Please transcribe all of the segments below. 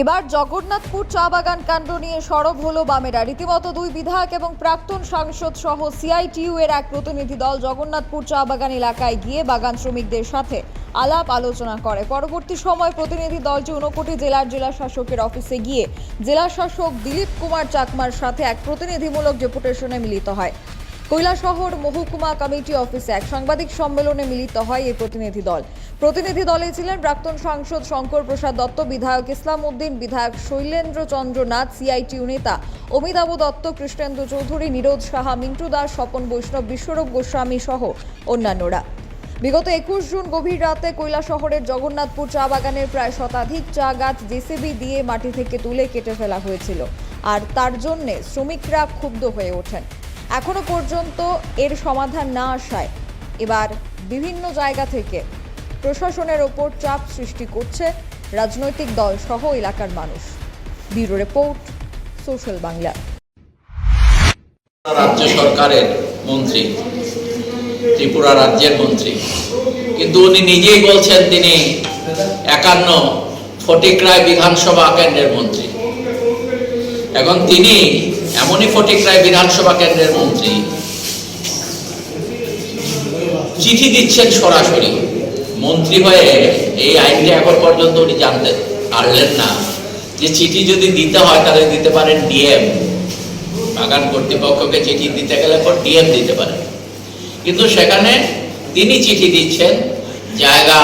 এবার জগন্নাথপুর চা বাগান কাণ্ড নিয়ে সরব হলো বামেরা। রীতিমতো দুই বিধায়ক এবং প্রাক্তন সাংসদ সহ সিআইটিইউ এর এক প্রতিনিধি দল জগন্নাথপুর চা বাগান এলাকায় গিয়ে বাগান শ্রমিকদের সাথে আলাপ আলোচনা করে। পরবর্তী সময় প্রতিনিধি দলটি ঊনকোটি জেলার জেলা শাসকের অফিসে গিয়ে জেলা শাসক দিলীপ কুমার চাকমার সাথে এক প্রতিনিধিমূলক ডেপুটেশনে মিলিত হয়। কৈলাসহর মহকুমা কমিটি অফিসে এক সাংবাদিক সম্মেলনে মিলিত হয় এই প্রতিনিধি দল। প্রতিনিধি দলে ছিলেন প্রাক্তন সাংসদ শঙ্কর প্রসাদ দত্ত, বিধায়ক ইসলাম উদ্দিন বিধায়ক শৈলেন্দ্র চন্দ্র নাথ, সিআইটিউ নেতা অমিতাভ দত্ত, কৃষ্ণেন্দু চৌধুরী নিরোধ সাহা, মিন্টু দাস, স্বপন বৈষ্ণব, বিশ্বরূপ গোস্বামী সহ অন্যান্যরা। বিগত একুশ জুন গভীর রাতে কৈলা শহরের জগন্নাথপুর চা বাগানের প্রায় শতাধিক চা গাছ জেসিবি দিয়ে মাটি থেকে তুলে কেটে ফেলা হয়েছিল। আর তার জন্যে শ্রমিকরা ক্ষুব্ধ হয়ে ওঠেন। এখনও পর্যন্ত এর সমাধান না আসায় এবার বিভিন্ন জায়গা থেকে প্রশাসনের ওপর চাপ সৃষ্টি করছে রাজনৈতিক দল সহ এলাকার মানুষ। Bureau report, social Bangla. রাজ্য সরকারের মন্ত্রী, ত্রিপুরা রাজ্যের মন্ত্রী, কিন্তু উনি নিজেই বলছেন তিনি একান্ন ফটিকরায় বিধানসভা কেন্দ্রের মন্ত্রী। এখন তিনি এমনই ফটিকরায় বিধানসভা কেন্দ্রের মন্ত্রী। চিঠি দিচ্ছেন সরাসরি। মন্ত্রী হয়ে এই আইনটা এখন পর্যন্ত উনি জানতে পারলেন না। যে চিঠি যদি দিতে হয়, তাহলে দিতে পারেন ডিএম। বাগান কর্তৃপক্ষকে চিঠি দিতে গেলে পর ডিএম দিতে পারেন। কিন্তু সেখানে তিনি চিঠি দিচ্ছেন, জায়গা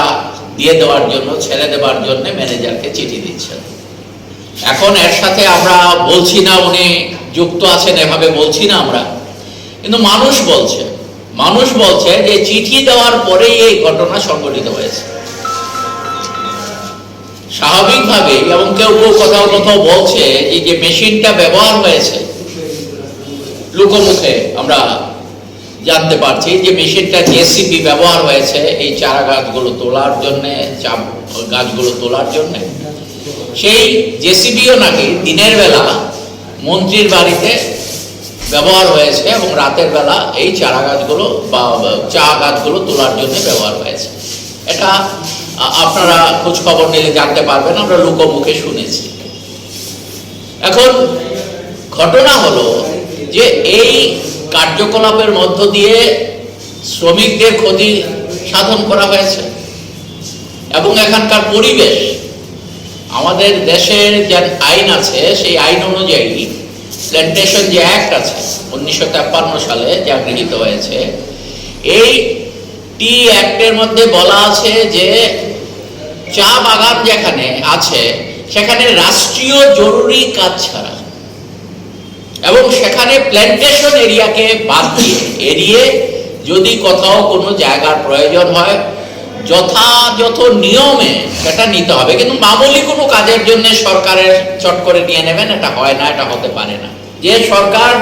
দিয়ে দেওয়ার জন্য, ছেড়ে দেওয়ার জন্য ম্যানেজারকে চিঠি দিচ্ছেন। এখন এর সাথে আমরা বলছি না উনি যুক্ত আছেন, এভাবে বলছি না আমরা। কিন্তু মানুষ বলছে মানুষ বলছে যে চিঠি দেওয়ার পরেই এই ঘটনা সংঘটিত হয়েছে। স্বাভাবিকভাবে, এবং কেউ কেউ কোথাও কোথাও বলছে যে যে মেশিনটা ব্যবহার হয়েছে, লোকমুখে আমরা জানতে পারছি যে মেশিনটা জেসিবি ব্যবহার হয়েছে, এই চারা গাছগুলো তোলার জন্য চাপ গাছগুলো তোলার জন্য। সেই জেসিবিও নাকি দিনের বেলা মন্ত্রীর বাড়িতে ব্যবহার হয়েছে এবং রাতের বেলা এই চারা গাছগুলো বা চা গাছগুলো তোলার জন্য ব্যবহার হয়েছে। এটা আপনারা খোঁজ খবর নিলে জানতে পারবেন, আমরা লোকমুখে শুনেছি। এখন ঘটনা হলো যে এই কার্যকলাপের মধ্য দিয়ে শ্রমিকদের ক্ষতি সাধন করা হয়েছে এবং এখানকার পরিবেশ আমাদের দেশের যে আইন আছে, সেই আইন অনুযায়ী প্ল্যান্টেশন যে অ্যাক্ট আছে, উনিশশো সালে যা গৃহীত হয়েছে, এই টি অ্যাক্টের মধ্যে বলা আছে যে চা বাগান যেখানে আছে, সেখানে রাষ্ট্রীয় জরুরি কাজ ছাড়া এবং সেখানে প্ল্যান্টেশন এরিয়াকে বাদ দিয়ে এড়িয়ে যদি কোথাও কোনো জায়গার প্রয়োজন হয় যথাযথ নিয়মে সেটা নিতে হবে। কিন্তু মামুলি কোনো কাজের জন্য সরকারের চট করে নিয়ে নেবেন, এটা হয় না, এটা হতে পারে না। যে সরকার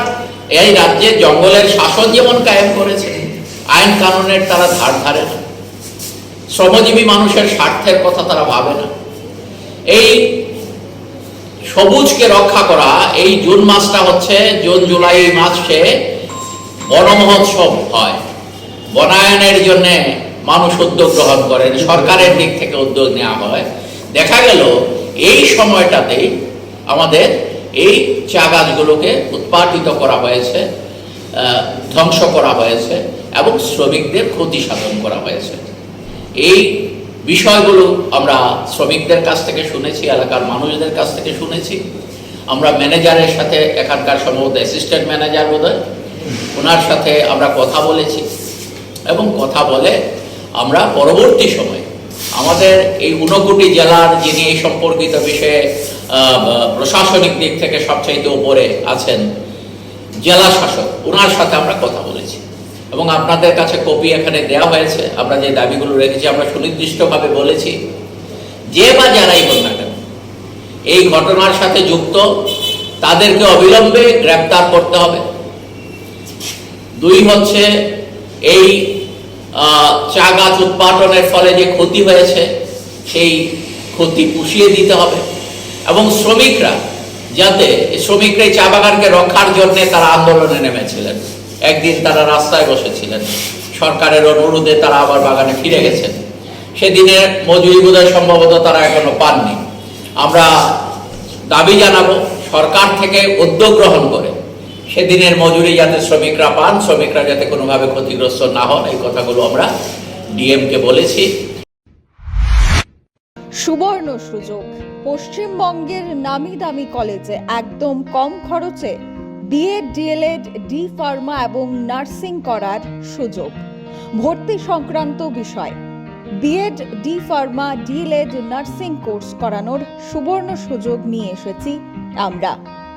এই রাজ্যে জঙ্গলের শাসন যেমন কায়েম করেছে, আইন কানুনের তারা ধার ধারে না। শ্রমজীবী মানুষের স্বার্থের কথা তারা ভাবে না। এই সবুজকে রক্ষা করা, এই জুন মাসটা হচ্ছে, জুন, জুলাই মাসে বন মহোৎসব হয়। বনায়নের জন্য মানুষ উদ্যোগ গ্রহণ করেন সরকারের দিক থেকে উদ্যোগ নেওয়া হয়। দেখা গেল, এই সময়টাতেই আমাদের এই চা গাছগুলোকে উৎপাদিত করা হয়েছে ধ্বংস করা হয়েছে এবং শ্রমিকদের ক্ষতি সাধন করা হয়েছে। এই বিষয়গুলো আমরা শ্রমিকদের কাছ থেকে শুনেছি, এলাকার মানুষদের কাছ থেকে শুনেছি। আমরা ম্যানেজারের সাথে, এখানকার সম্ভবত অ্যাসিস্ট্যান্ট ম্যানেজার বোধহয়, ওনার সাথে আমরা কথা বলেছি এবং কথা বলে আমরা পরবর্তী সময়ে আমাদের এই ঊনকোটি জেলার যিনি এই সম্পর্কিত বিষয়ে প্রশাসনিক দিক থেকে সবচাইতে উপরে আছেন জেলা শাসক ওনার সাথে আমরা কথা বলেছি। এবং আপনাদের কাছে কপি এখানে দেওয়া হয়েছে, আমরা যে দাবিগুলো রেখেছি, আমরা সুনির্দিষ্টভাবে বলেছি। যে বা যারাই হোক না কেন, এই ঘটনার সাথে যুক্ত, তাদেরকে অবিলম্বে গ্রেপ্তার করতে হবে। দুই হচ্ছে এই চা গাছ উৎপাদনের ফলে যে ক্ষতি হয়েছে, সেই ক্ষতি পুষিয়ে দিতে হবে। এবং শ্রমিকরা, যাতে শ্রমিকরা এই চা বাগানকে রক্ষার জন্য তারা আন্দোলনে নেমেছিলেন। একদিন তারা রাস্তায় বসেছিলেন। সরকারের অনুরোধে তারা আবার বাগানে ফিরে গেছেন। সেদিনের মজুরি বোধহয় সম্ভবত তারা এখনও পাননি। আমরা দাবি জানাব, সরকার থেকে উদ্যোগ গ্রহণ করে সেদিনের মজুরি যাতে শ্রমিকরা পান, শ্রমিকরা যাতে কোনোভাবে ক্ষতিগ্রস্ত না হন, এই কথাগুলো আমরা ডিএমকে বলেছি। সুবর্ণ সুযোগ। পশ্চিমবঙ্গের নামি দামি কলেজে একদম কম খরচে B Ed D El Ed D pharma এবং নার্সিং করার সুযোগ। ভর্তি সংক্রান্ত বিষয় B Ed D pharma D El Ed, nursing course করানোর সুবর্ণ সুযোগ নিয়ে এসেছি আমরা।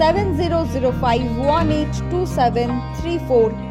7005182734